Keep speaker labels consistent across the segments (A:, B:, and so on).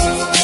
A: Thank you.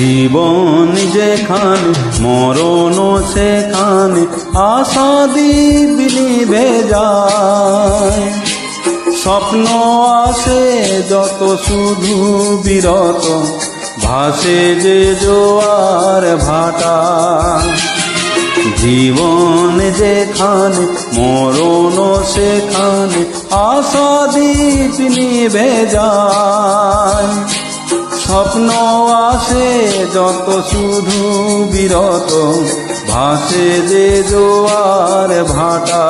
A: জীবন যেখানে, মরণ সেখানে, আশা দ্বীপ নিভে যায়। স্বপ্ন আসে যত শুধু বিরত, ভাসে যে জোয়ার ভাটা। জীবন যেখানে, মরণ সেখানে, আশা দ্বীপ নিভে স্বপ্ন আসে যত শুধু বিরত ভাসে যে জোয়ার ভাটা।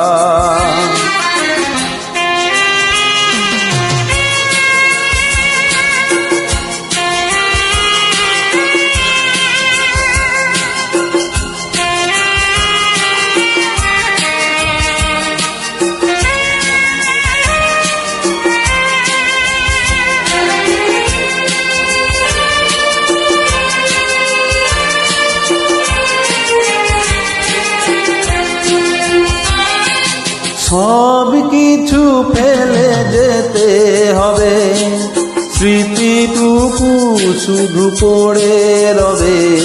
A: কিছু ফেলে যেতে হবে। স্মৃতিটুকু শুধু পড়ে রবে।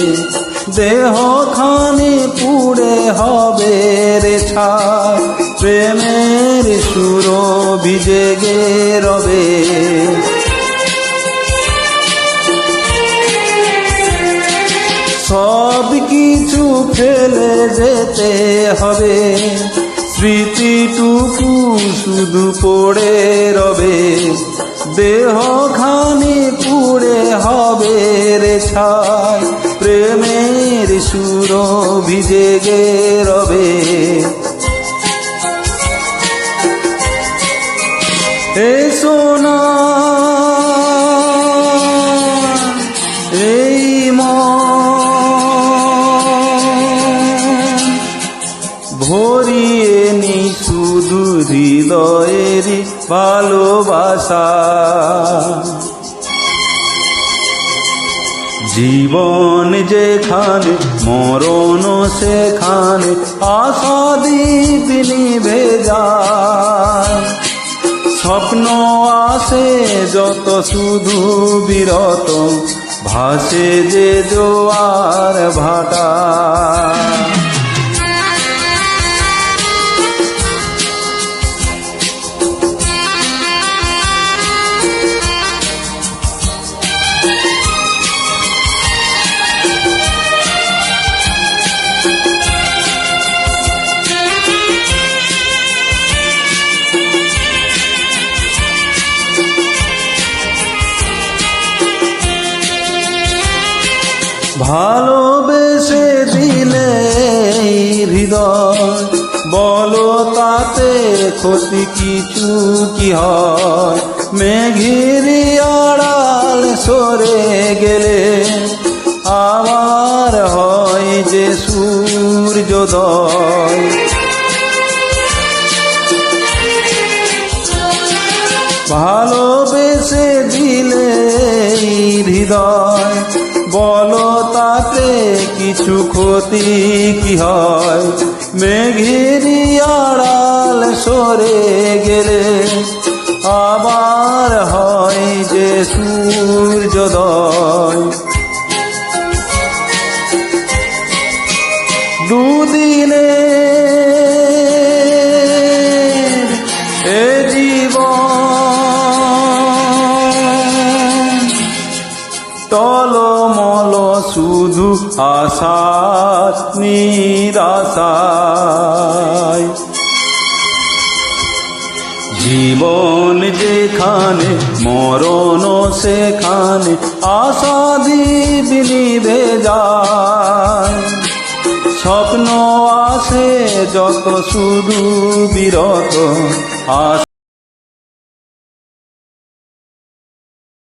A: দেহ খানি পুড়ে হবে রে ছাড়। প্রেমের সুর ভিজে গে রবে। সব কিছু ফেলে যেতে হবে। স্মৃতিটুকু শুধু পড়ে রবে দেহ খানি পুড়ে হবে রে ছাই। প্রেমের সুর ভিজে গে রবে। এ সোনা ভরিয়ে নি শুধু হৃদয়ের ভালোবাসা। জীবন যেখানে, মরণ সেখানে, আশা দ্বীপ নিভে যায়। স্বপ্ন আসে যত শুধু বিরত, ভাসে যে জোয়ার ভাটা। ভালোবেসে দিলে হৃদয়। বলো তাতে ক্ষতি কিছু কি হয়? মেঘিরি আড়াল সরে গেলে আমার হয় যে সূর্যোদয়। তাতে কিছু ক্ষতি কি হয়? মেঘেরি আড়াল সরে গেলে আবার হয় যে সূর্যোদয়। টলমল শুধু আশা নিরাশায়। জীবন যেখানে, মরণ সেখানে, আশা নিভে যায়। স্বপ্ন আসে যত শুধু বিরত, আশা